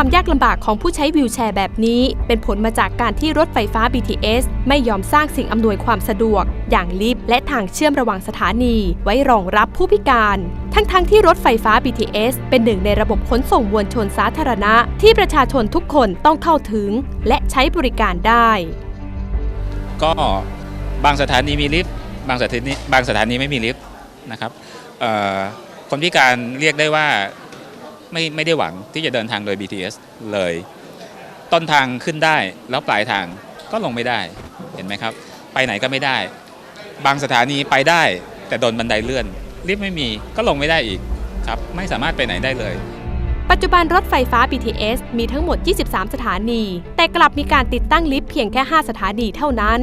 ความยากลำบากของผู้ใช้วิวแชร์แบบนี้ เป็นผลมาจากการที่รถไฟฟ้า BTS ไม่ยอมสร้างสิ่งอำนวยความสะดวก อย่างลิฟต์และทางเชื่อมระหว่างสถานี ไว้รองรับผู้พิการ ทั้งๆทที่รถไฟฟ้า BTS เป็นหนึ่งในระบบขนส่งมวลชนสาธารณะ ที่ประชาชนทุกคนต้องเข้าถึง และใช้บริการได้ ก็บางสถานีมีลิฟต์บางสถานีบางสถานีไม่มีลิฟต์นะครับคนพิการเรียกได้ว่า ไม่ไม่ได้หวังที่จะเดินทางโดย BTS เลย ต้นทางขึ้นได้แล้วปลายทางก็ลงไม่ได้เห็นไหมครับ ไปไหนก็ไม่ได้ บางสถานีไปได้ แต่โดนบันไดเลื่อนลิฟต์ไม่มีก็ลงไม่ได้อีกครับไม่สามารถไปไหนได้เลยปัจจุบันรถไฟฟ้า BTS มีทั้งหมด 23 สถานี แต่กลับมีการติดตั้งลิฟต์เพียงแค่ 5 สถานีเท่านั้น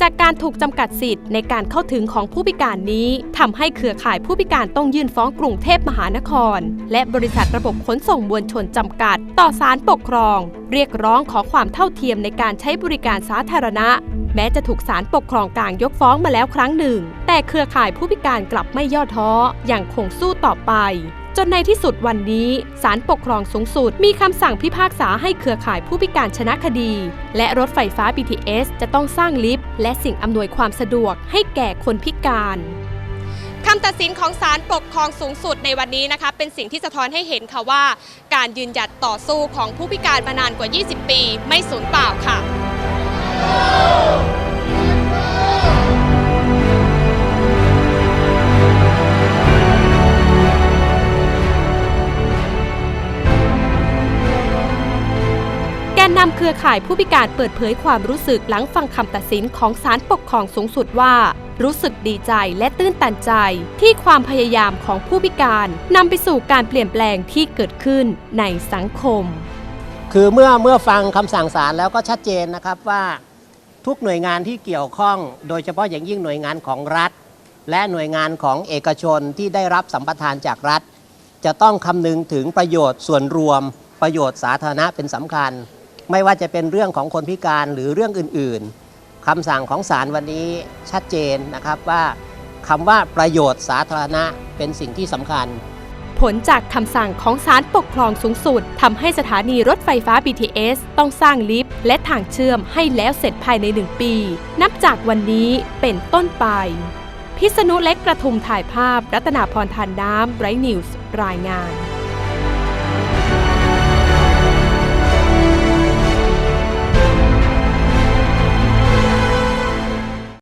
จากการถูกจำกัดสิทธิ์ในการเข้าถึงของผู้พิการนี้ทำให้เครือข่ายผู้พิการต้องยื่นฟ้องกรุงเทพมหานคร และบริษัทระบบขนส่งมวลชนจำกัด ต่อศาลปกครอง เรียกร้องขอความเท่าเทียมในการใช้บริการสาธารณะ แม้จะถูกศาลปกครองกลางยกฟ้องมาแล้วครั้งหนึ่ง แต่เครือข่ายผู้พิการกลับไม่ย่อท้ออย่างคงสู้ต่อไป จนในที่สุดวันนี้ศาลปกครองสูงสุด มีคำสั่งพิพากษาให้เครือข่ายผู้พิการชนะคดี และรถไฟฟ้า BTS จะต้องสร้างลิฟต์และสิ่งอำนวยความสะดวกให้แก่คนพิการคำตัดสินของศาลปกครองสูงสุดในวันนี้นะคะเป็นสิ่งที่สะท้อนให้เห็นค่ะว่า การยืนหยัดต่อสู้ของผู้พิการมานานกว่า 20 ปี ไม่สูญเปล่าค่ะ แกนนำเครือข่ายผู้พิการเปิดเผยความรู้สึกหลังฟังคำตัดสินของศาลปกครองสูงสุดว่า รู้สึกดีใจและตื้นตันใจ ที่ความพยายามของผู้พิการนำไปสู่การเปลี่ยนแปลงที่เกิดขึ้นในสังคม คือเมื่อเมื่อฟังคำสั่งศาลแล้วก็ชัดเจนนะครับว่า ทุกหน่วยงานที่เกี่ยวข้อง โดยเฉพาะอย่างยิ่งหน่วยงานของรัฐ และหน่วยงานของเอกชนที่ได้รับสัมปทานจากรัฐ จะต้องคำนึงถึงประโยชน์ส่วนรวม ประโยชน์สาธารณะเป็นสำคัญ ไม่ว่าจะเป็นเรื่องของคนพิการหรือเรื่องอื่นๆคำสั่งของศาลวันนี้ชัดเจนนะครับว่าคำว่าประโยชน์สาธารณะเป็นสิ่งที่สำคัญ ผลจากคำสั่งของศาลปกครองสูงสุดทำให้สถานีรถไฟฟ้า BTS ต้องสร้างลิฟต์ และทางเชื่อมให้แล้วเสร็จภายใน 1 ปี นับจากวันนี้เป็นต้นไป พิษณุเล็กกระทุมถ่ายภาพ รัตนาพรทานน้ำไรนิวส์รายงาน